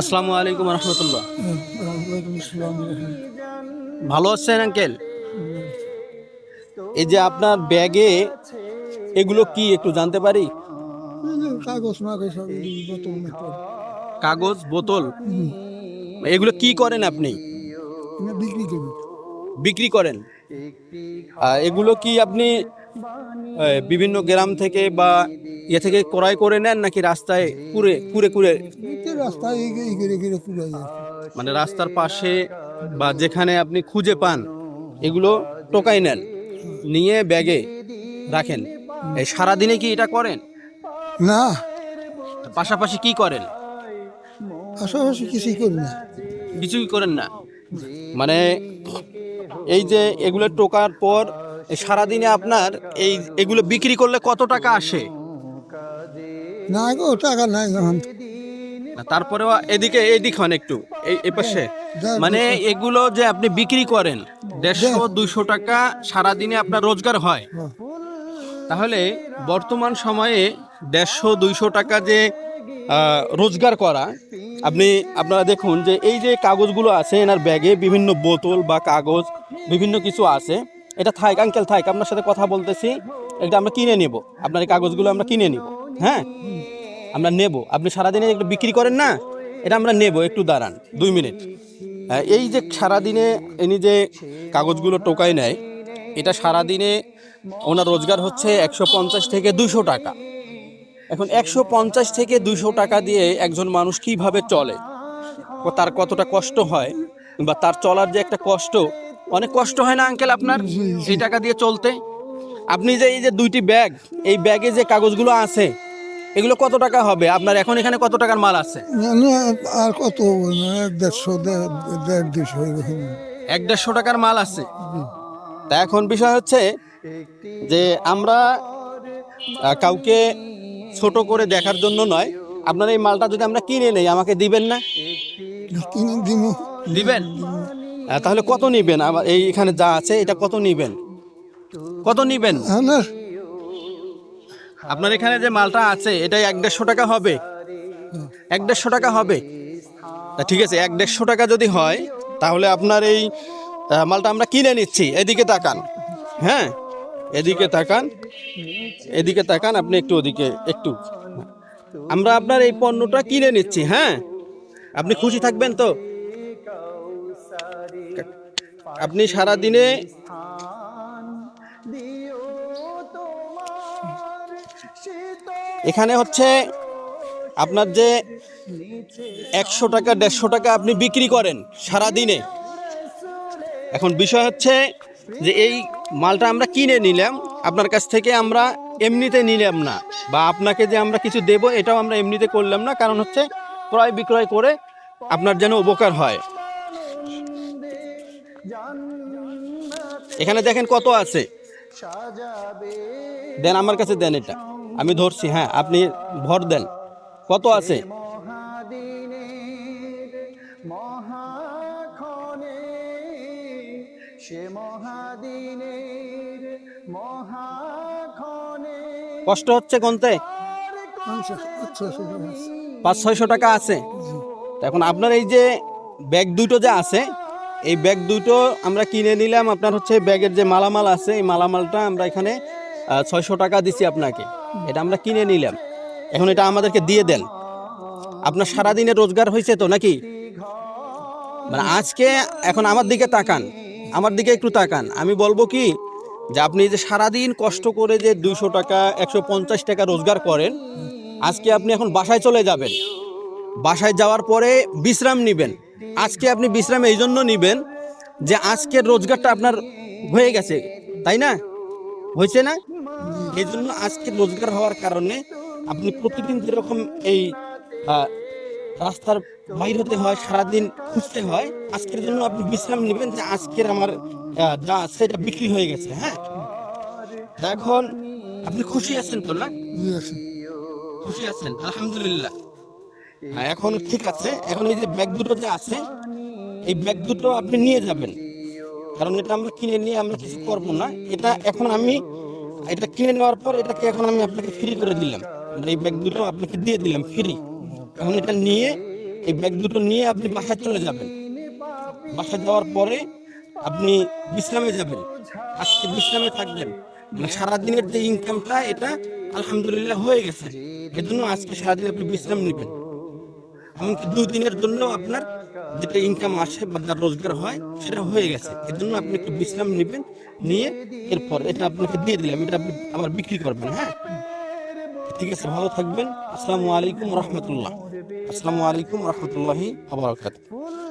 আসসালামু আলাইকুম রহমতুল্লাহ। ভালো আছেন আঙ্কেল? এই যে আপনার ব্যাগে এগুলো কি একটু জানতে পারি? কাগজ বোতল কাগজ বোতল এগুলো কি করেন আপনি? বিক্রি করেন। আর এগুলো কি আপনি বিভিন্ন গ্রাম থেকে বা ইয়ে থেকে ক্রয় করে নেন নাকি রাস্তায় কুড়ে কুড়ে কুড়ে রাস্তায় মানে রাস্তার পাশে বা যেখানে আপনি খুঁজে পান এগুলো টোকাই নেন নিয়ে ব্যাগে রাখেন। এই সারাদিনে কি এটা করেন? না। পাশাপাশি কি করেন? পাশাপাশি কিছুই করি না। কিছুই করেন না? মানে এই যে এগুলো টোকার পর সারাদিনে আপনার এই এগুলো বিক্রি করলে কত টাকা আসে? না গো টাকা নাই এখন। তারপরেও এদিকে এদিক হন একটু এই এই পাশে। মানে এগুলো যে আপনি বিক্রি করেন দেড়শো দুইশো টাকা সারাদিনে আপনার রোজগার হয়। হ্যাঁ। তাহলে বর্তমান সময়ে দেড়শো দুইশো টাকা যে রোজগার করা আপনি আপনারা দেখুন যে এই যে কাগজগুলো আছে এনার ব্যাগে বিভিন্ন বোতল বা কাগজ বিভিন্ন কিছু আছে। এটা থাক আঙ্কেল থাক আপনার সাথে কথা বলতেছি এটা আমরা কিনে নেব। আপনার এই কাগজগুলো আমরা কিনে নিব হ্যাঁ? আমরা নেব। আপনি সারাদিনে একটু বিক্রি করেন না এটা আমরা নেব একটু দাঁড়ান দুই মিনিট। হ্যাঁ, এই যে সারাদিনে ইনি যে কাগজগুলো টোকাই নেয় এটা সারাদিনে ওনার রোজগার হচ্ছে একশো পঞ্চাশ থেকে দুশো টাকা। এখন একশো পঞ্চাশ থেকে দুশো টাকা দিয়ে একজন মানুষ কীভাবে চলে? তার কতটা কষ্ট হয় বা তার চলার যে একটা কষ্ট অনেক কষ্ট হয় না আঙ্কেল আপনার? এই টাকা দিয়ে চলতে। আপনি যে এই যে দুইটি ব্যাগ এই ব্যাগে যে কাগজগুলো আছে এগুলো কত টাকা হবে? আপনার এখন এখানে কত টাকার মাল আছে? আর কত এক দেড়শো দেড় দুশো এক দেড়শো টাকার মাল আছে। তা এখন বিষয় হচ্ছে যে আমরা কাউকে ছোট করে দেখার জন্য নয়। আপনার এই মালটা যদি আমরা কিনে নেই আমাকে দিবেন না? দিবেন? তাহলে কত নিবেন? আমার এই এখানে যা আছে এটা কত নিবেন? কত নিবেন? আপনার? এখানে যে মালটা আছে এটা এক দেড়শো টাকা হবে। এক দেড়শো টাকা হবে। ঠিক আছে এক দেড়শো টাকা যদি হয় তাহলে আপনার এই মালটা আমরা কিনে নিচ্ছি। এদিকে তাকান। হ্যাঁ? এদিকে তাকান। এদিকে তাকান আপনি একটু ওদিকে একটু। আমরা আপনার এই পণ্যটা কিনে নিচ্ছি হ্যাঁ? আপনি খুশি থাকবেন তো? আপনি সারা দিনে এখানে হচ্ছে আপনার যে একশো টাকা, দেড়শো টাকা আপনি বিক্রি করেন সারা দিনে এখন বিষয় হচ্ছে যে এই মালটা আমরা কিনে নিলাম, আপনার কাছ থেকে আমরা এমনিতে নিলাম না, বা আপনাকে যে আমরা কিছু দেব এটাও আমরা এমনিতে করলাম না, কারণ হচ্ছে ক্রয় বিক্রয় করে আপনার যেন উপকার হয়। এখানে দেখেন কত আছে। দেন আমার কাছে দেন এটা। আমি ধরছি হ্যাঁ আপনি ভর দেন। কত আছে? কষ্ট হচ্ছে কোনতে। পাঁচ ছয়শো টাকা আছে। এখন আপনার এই যে ব্যাগ দুটো যে আছে এই ব্যাগ দুটো আমরা কিনে নিলাম। আপনার হচ্ছে ব্যাগের যে মালামাল আছে, এই মালামালটা আমরা এখানে ছয়শো টাকা দিছি আপনাকে। এটা আমরা কিনে নিলাম। এখন এটা আমাদেরকে দিয়ে দেন। আপনার সারাদিনে রোজগার হয়েছে তো নাকি? মানে আজকে এখন আমার দিকে তাকান। আমার দিকে একটু তাকান। আমি বলব কি, যে আপনি যে সারাদিন কষ্ট করে যে দুইশো টাকা, একশো পঞ্চাশ টাকা রোজগার করেন, আজকে আপনি এখন বাসায় চলে যাবেন। বাসায় যাওয়ার পরে বিশ্রাম নেবেন। আজকে আপনি বিশ্রাম এই জন্য নেবেন যে আজকের রোজগারটা আপনার হয়ে গেছে তাই না? হয়েছে না? এই জন্য আজকে রোজগার হওয়ার কারণে আপনি প্রতিদিন যেরকম এই রাস্তার বাইর হতে হয় সারাদিন খুঁজতে হয় আজকের জন্য আপনি বিশ্রাম নেবেন যে আজকের আমার যা সেটা বিক্রি হয়ে গেছে হ্যাঁ? এখন আপনি খুশি আছেন তো না? খুশি আছেন আলহামদুলিল্লাহ। এখন ঠিক আছে। এখন এই যে ব্যাগ দুটো যে আছে, এই ব্যাগ দুটো আপনি নিয়ে যাবেন। কারণ এটা আমরা কিনে নিয়ে আমরা কিছু করব না। এটা এখন আমি, এটা কিনে নেওয়ার পর এটাকে এখন আমি আপনাকে ফ্রি করে দিলাম। মানে এই ব্যাগ দুটো আপনাকে দিয়ে দিলাম ফ্রি এখন এটা নিয়ে, এই ব্যাগ দুটো নিয়ে আপনি বাসায় চলে যাবেন। বাসায় যাওয়ার পরে আপনি বিশ্রামে যাবেন। আজকে বিশ্রামে থাকবেন। মানে সারাদিনের যে ইনকামটা এটা আলহামদুলিল্লাহ হয়ে গেছে। এজন্য আজকে সারাদিন আপনি বিশ্রাম নেবেন। এমনকি দুই দিনের জন্য আপনার যেটা ইনকাম আসে বা রোজগার হয়, সেটা হয়ে গেছে। এর জন্য আপনি একটু বিশ্রাম নেবেন, নিয়ে এরপর এটা আপনাকে দিয়ে দিলাম, এটা আপনি আবার বিক্রি করবেন হ্যাঁ? ঠিক আছে, ভালো থাকবেন। আসসালামু আলাইকুম রহমতুল্লাহ। আসসালামু আলাইকুম রহমতুল্লাহি আবরাকাত